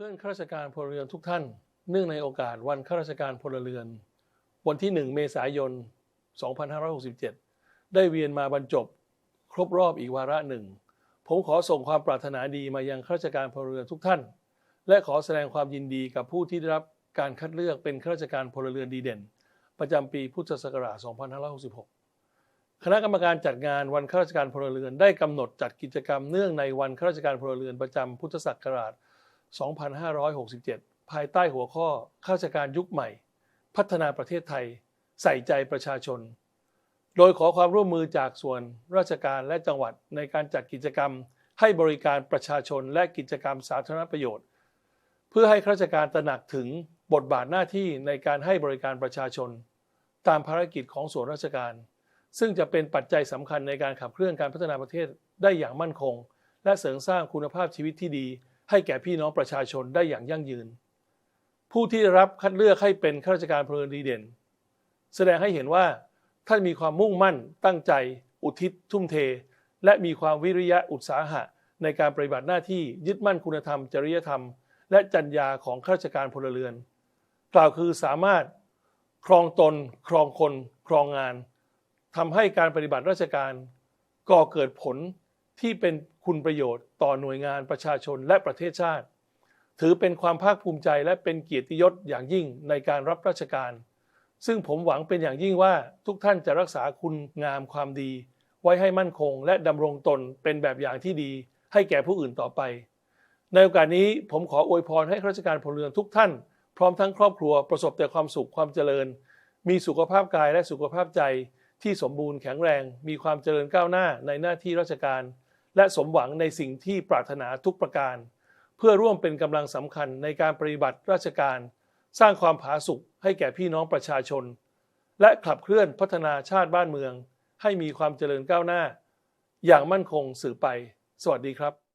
พื่อนข้าราชการพลเรือนทุกท่าน เนื่องในโอกาสวันข้าราชการพลเรือน วันที่ 1 เมษายน 2567 ได้เวียนมาบรรจบ ครบรอบอีกวาระหนึ่ง ผมขอส่งความปรารถนาดีมายังข้าราชการพลเรือนทุกท่าน และขอแสดงความยินดีกับผู้ที่ได้รับการคัดเลือกเป็นข้าราชการพลเรือนดีเด่น ประจำปีพุทธศักราช 2566 คณะกรรมการจัดงานวันข้าราชการพลเรือนได้กำหนดจัดกิจกรรมเนื่องในวันข้าราชการพลเรือนประจำพุทธศักราช 2567 ภายใต้หัวข้อข้าราชการยุคใหม่ พัฒนาประเทศไทย ใส่ใจประชาชน โดยขอความร่วมมือจากส่วนราชการและจังหวัดในการจัดกิจกรรม ให้บริการประชาชนและกิจกรรมสาธารณประโยชน์ เพื่อให้ข้าราชการตระหนักถึงบทบาทหน้าที่ในการให้บริการประชาชน ตามภารกิจของส่วนราชการ ซึ่งจะเป็นปัจจัยสำคัญในการขับเคลื่อนการพัฒนาประเทศได้อย่างมั่นคง และเสริมสร้างคุณภาพชีวิตที่ดี ให้แก่พี่น้องประชาชนได้อย่างยั่งยืน ผู้ที่รับคัดเลือกให้เป็นข้าราชการพลเรือนดีเด่น แสดงให้เห็นว่าท่านมีความมุ่งมั่น ตั้งใจ อุทิศ ทุ่มเท และมีความวิริยะอุตสาหะ ในการปฏิบัติหน้าที่ยึดมั่นคุณธรรม จริยธรรม และจรรยาของข้าราชการพลเรือน กล่าวคือสามารถครองตน ครองคน ครองงานทำให้การปฏิบัติราชการก่อเกิดผล ที่เป็นคุณประโยชน์ต่อหน่วยงานประชาชนและประเทศชาติ ถือเป็นความภาคภูมิใจและเป็นเกียรติยศอย่างยิ่งในการรับราชการ ซึ่งผมหวังเป็นอย่างยิ่งว่าทุกท่านจะรักษาคุณงามความดี ไว้ให้มั่นคง และดำรงตนเป็นแบบอย่างที่ดี ให้แก่ผู้อื่นต่อไป ในโอกาสนี้ผมขออวยพรให้ข้าราชการพลเรือนทุกท่าน พร้อมทั้งครอบครัวประสบแต่ความสุขความเจริญ มีสุขภาพกายและสุขภาพใจที่สมบูรณ์แข็งแรง มีความเจริญก้าวหน้าในหน้าที่ราชการ และสมหวังในสิ่งที่ปรารถนาทุกประการ เพื่อร่วมเป็นกำลังสำคัญในการปฏิบัติราชการ สร้างความผาสุกให้แก่พี่น้องประชาชน และขับเคลื่อนพัฒนาชาติบ้านเมือง ให้มีความเจริญก้าวหน้า อย่างมั่นคงสืบไป สวัสดีครับ